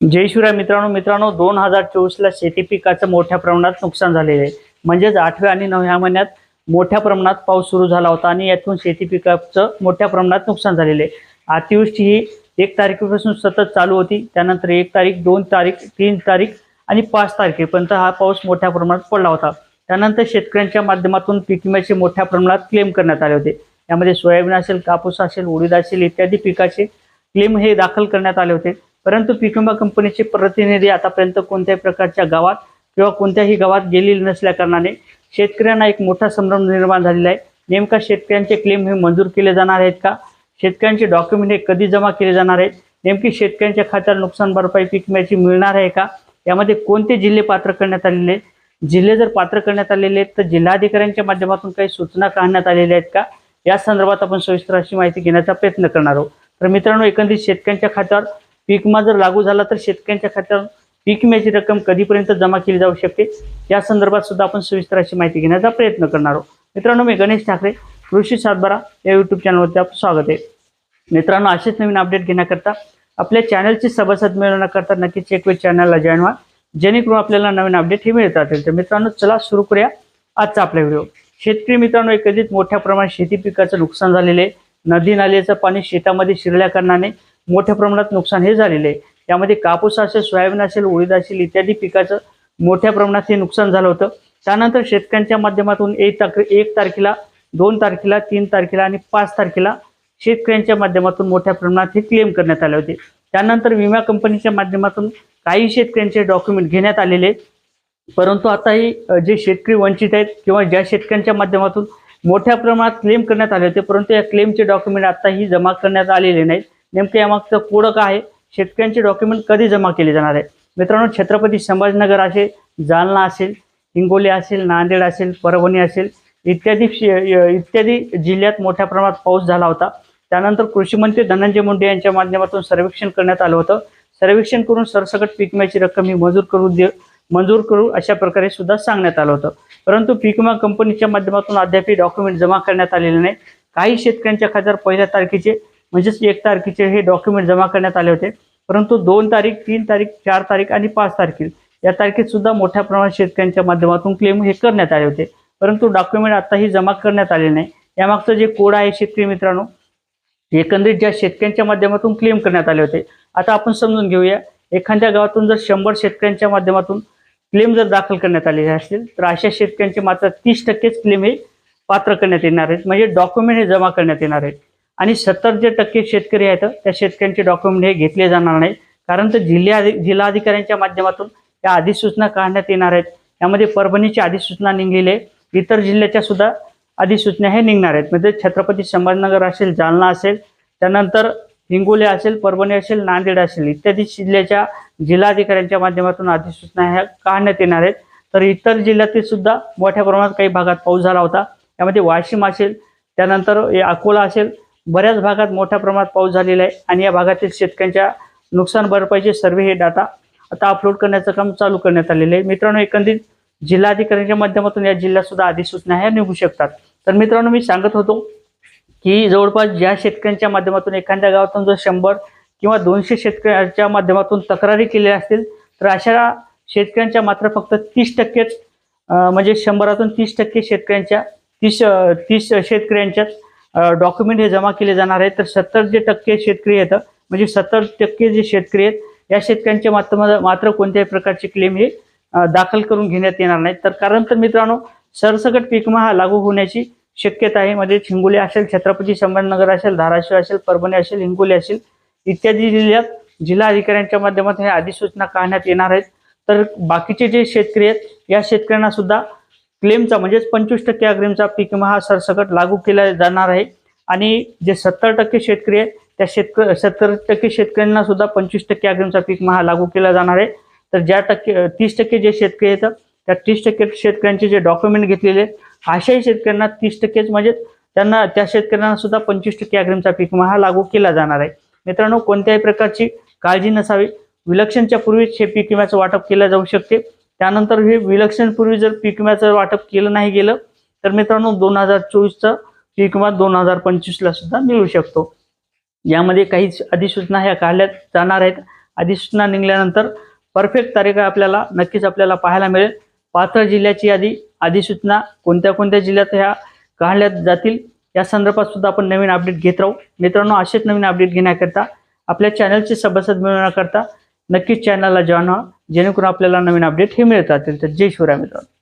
जय शिवराय मित्रांनो मित्रांनो दोन हजार चोवीसला शेती पिकाचं मोठ्या प्रमाणात नुकसान झालेलं आहे. म्हणजेच आठव्या आणि नवव्या महिन्यात मोठ्या प्रमाणात पाऊस सुरू झाला होता आणि यातून शेती पिकाचं मोठ्या प्रमाणात नुकसान झालेलं आहे. अतिवृष्टी ही एक तारखेपासून सतत चालू होती. त्यानंतर एक तारीख दोन तारीख तीन तारीख आणि पाच तारखेपर्यंत हा पाऊस मोठ्या प्रमाणात पडला होता. त्यानंतर शेतकऱ्यांच्या माध्यमातून पीक विम्याचे मोठ्या प्रमाणात क्लेम करण्यात आले होते. यामध्ये सोयाबीन असेल कापूस असेल उडीद असेल इत्यादी पिकाचे क्लेम हे दाखल करण्यात आले होते. परंतु पीक विमा कंपनीचे प्रतिनिधी आतापर्यंत कोणत्याही प्रकारच्या गावात किंवा कोणत्याही गावात गेलेले नसल्या कारणाने शेतकऱ्यांना एक मोठा संभ्रम निर्माण झालेला आहे. नेमका शेतकऱ्यांचे क्लेम हे मंजूर केले जाणार आहेत का? शेतकऱ्यांचे डॉक्युमेंट हे कधी जमा केले जाणार आहेत? नेमकी शेतकऱ्यांच्या खात्यात नुकसान भरपाई पीक विम्याची मिळणार आहे का? यामध्ये कोणते जिल्हे पात्र करण्यात आलेले आहेत? जिल्हे जर पात्र करण्यात आलेले आहेत तर जिल्हाधिकाऱ्यांच्या माध्यमातून काही सूचना काढण्यात आलेल्या आहेत का? या संदर्भात आपण सविस्तर अशी माहिती घेण्याचा प्रयत्न करणार आहोत. तर मित्रांनो एकंदरीत शेतकऱ्यांच्या खात्यावर विमा जर लागू झाला तर शेतकऱ्यांच्या खात्यावर पीक विम्याची रक्कम कधीपर्यंत जमा केली जाऊ शकते? या संदर्भात सुद्धा आपण सविस्तर अशी माहिती घेण्याचा प्रयत्न करणार आहोत. मित्रांनो मी गणेश ठाकरे कृषी सातबारा या यूट्यूब चॅनलवरती आपलं स्वागत आहे. मित्रांनो असेच नवीन अपडेट घेण्याकरता आपल्या चॅनलची सभासद मिळवण्याकरता नक्कीच एक वेळ चॅनलला जॉईन व्हा. जेणेकरून आपल्याला नवीन अपडेट हे मिळत राहतील. तर मित्रांनो चला सुरू करूया आजचा आपला व्हिडिओ शेतकरी मित्रांनो एकत्रित मोठ्या प्रमाणात शेती पिकाचं नुकसान झालेले आहे. नदी नाल्याचं पाणी शेतामध्ये शिरल्या कारणाने मोठ्या प्रमाणात नुकसान हे झालेले आहे. यामध्ये कापूस असेल सोयाबीन असेल उडीद असेल इत्यादी पिकाचं मोठ्या प्रमाणात हे नुकसान झालं होतं. त्यानंतर शेतकऱ्यांच्या माध्यमातून एक तारखे एक तारखेला दोन तारखेला तीन तारखेला आणि पाच तारखेला शेतकऱ्यांच्या माध्यमातून मोठ्या प्रमाणात हे क्लेम करण्यात आले होते. त्यानंतर विमा कंपनीच्या माध्यमातून काही शेतकऱ्यांचे डॉक्युमेंट घेण्यात आलेले परंतु आताही जे शेतकरी वंचित आहेत किंवा ज्या शेतकऱ्यांच्या माध्यमातून मोठ्या प्रमाणात क्लेम करण्यात आले होते परंतु या क्लेमचे डॉक्युमेंट आताही जमा करण्यात आलेले नाहीत. नेमकं यामागचं पुढं काय आहे. शेतकऱ्यांचे डॉक्युमेंट कधी जमा केले जाणार आहे? मित्रांनो छत्रपती संभाजीनगर असेल जालना असेल हिंगोली असेल नांदेड असेल परभणी असेल इत्यादी शे- इत्यादी जिल्ह्यात मोठ्या प्रमाणात पाऊस झाला होता. त्यानंतर कृषी मंत्री धनंजय मुंडे यांच्या माध्यमातून सर्वेक्षण करण्यात आलं होतं. सर्वेक्षण करून सरसकट पीक विम्याची रक्कम ही मंजूर करू दे मंजूर करू अशा प्रकारे सुद्धा सांगण्यात आलं होतं. परंतु पीक विमा कंपनीच्या माध्यमातून अद्याप डॉक्युमेंट जमा करण्यात आलेले नाही. काही शेतकऱ्यांच्या खात्यावर पहिल्या तारखेचे म्हणजेच एक तारखेचे हे डॉक्युमेंट जमा करण्यात आले होते. परंतु दोन तारीख तीन तारीख चार तारीख आणि पाच तारखेल या तारखेत सुद्धा मोठ्या प्रमाणात शेतकऱ्यांच्या माध्यमातून क्लेम हे करण्यात आले होते. परंतु डॉक्युमेंट आताही जमा करण्यात आले नाही. यामागचं जे कोड आहे शेतकरी मित्रांनो एकंदरीत ज्या शेतकऱ्यांच्या माध्यमातून क्लेम करण्यात आले होते आता आपण समजून घेऊया. एखाद्या गावातून जर शंभर शेतकऱ्यांच्या माध्यमातून क्लेम जर दाखल करण्यात आलेले असतील तर अशा शेतकऱ्यांचे मात्र तीस टक्केच क्लेम हे पात्र करण्यात येणार आहेत. म्हणजे डॉक्युमेंट हे जमा करण्यात येणार आहेत. आणि सत्तर जे टक्के शेतकरी आहेत त्या शेतकऱ्यांचे डॉक्युमेंट हे घेतले जाणार नाही कारण तर जिल्हा जिल्हाधिकाऱ्यांच्या माध्यमातून या अधिसूचना काढण्यात येणार आहेत. यामध्ये परभणीची अधिसूचना निघलेली आहे. इतर जिल्ह्याच्या सुद्धा अधिसूचना हे निघणार आहेत. म्हणजे छत्रपती संभाजीनगर असेल जालना असेल त्यानंतर हिंगोली असेल परभणी असेल नांदेड असेल इत्यादी जिल्ह्याच्या जिल्हाधिकाऱ्यांच्या माध्यमातून अधिसूचना ह्या काढण्यात येणार आहेत. तर इतर जिल्ह्यातील सुद्धा मोठ्या प्रमाणात काही भागात पाऊस झाला होता. यामध्ये वाशिम असेल त्यानंतर अकोला असेल बऱ्याच भागात मोठ्या प्रमाणात पाऊस झालेला आहे आणि या भागातील शेतकऱ्यांच्या नुकसान भरपाईचे सर्वे हे डाटा आता अपलोड करण्याचं काम चालू करण्यात आलेलं आहे. मित्रांनो एकंदरीत जिल्हाधिकाऱ्यांच्या माध्यमातून या जिल्ह्यात सुद्धा अधिसूचना ह्या निघू शकतात. तर मित्रांनो मी सांगत होतो की जवळपास ज्या शेतकऱ्यांच्या माध्यमातून एखाद्या गावातून जर शंभर किंवा दोनशे शेतकऱ्यांच्या माध्यमातून तक्रारी केलेल्या असतील तर अशा शेतकऱ्यांच्या मात्र फक्त तीस टक्केच म्हणजे शंभरातून तीस टक्के शेतकऱ्यांच्या तीस तीस शेतकऱ्यांच्याच डॉक्युमेंट हे जमा केले जाणार आहेत. तर सत्तर जे टक्के शेतकरी आहेत म्हणजे सत्तर टक्के जे शेतकरी आहेत या शेतकऱ्यांच्या मात्र मात्र कोणत्याही प्रकारचे क्लेम हे दाखल करून घेण्यात येणार नाहीत. तर कारण तर मित्रांनो सरसकट पीकमा हा लागू होण्याची शक्यता आहे. म्हणजे हिंगोली असेल छत्रपती संभाजीनगर असेल धाराशिव असेल परभणी असेल हिंगोली असेल इत्यादी जिल्ह्यात जिल्हा अधिकाऱ्यांच्या माध्यमातून हे अधिसूचना काढण्यात येणार आहेत. तर बाकीचे जे शेतकरी आहेत या शेतकऱ्यांना सुद्धा क्लेमचा म्हणजेच पंचवीस टक्के अग्रिमचा पीक विमा हा सरसकट लागू केला जाणार आहे. आणि जे सत्तर टक्के शेतकरी आहेत त्या शेतक सत्तर टक्के शेतकऱ्यांना सुद्धा पंचवीस टक्के अग्रिमचा पीक विमा हा लागू केला जाणार आहे. तर ज्या टक्के तीस टक्के जे शेतकरी आहेत त्या तीस टक्के शेतकऱ्यांचे जे डॉक्युमेंट घेतलेले आहेत अशाही शेतकऱ्यांना तीस टक्केच म्हणजे त्यांना त्या शेतकऱ्यांना सुद्धा पंचवीस टक्के अग्रिमचा पीक विमा हा लागू केला जाणार आहे. मित्रांनो कोणत्याही प्रकारची काळजी नसावी. विलक्षणच्या पूर्वीच हे पीक विम्याचं वाटप केलं जाऊ शकते. त्यानंतर हे विलक्षणपूर्वी जर पीक विम्याचं वाटप केलं नाही गेलं तर मित्रांनो दोन हजार चोवीसचं पीक विमा दोन हजार पंचवीसला सुद्धा मिळू शकतो. यामध्ये काही अधिसूचना ह्या काढल्या जाणार आहेत. अधिसूचना निघाल्यानंतर परफेक्ट तारीख आपल्याला नक्कीच आपल्याला पाहायला मिळेल. पात्र जिल्ह्याची यादी अधिसूचना कोणत्या कोणत्या जिल्ह्यात ह्या काढल्या जातील या संदर्भात सुद्धा आपण नवीन अपडेट घेत राहू. मित्रांनो असेच नवीन अपडेट घेण्याकरता आपल्या चॅनलचे सभासद मिळवण्याकरता नक्कीच चॅनलला जॉईन व्हा. जेणेकरून आपल्याला नवीन अपडेट हे मिळत राहतील. तर जय शिवराय मित्रांनो.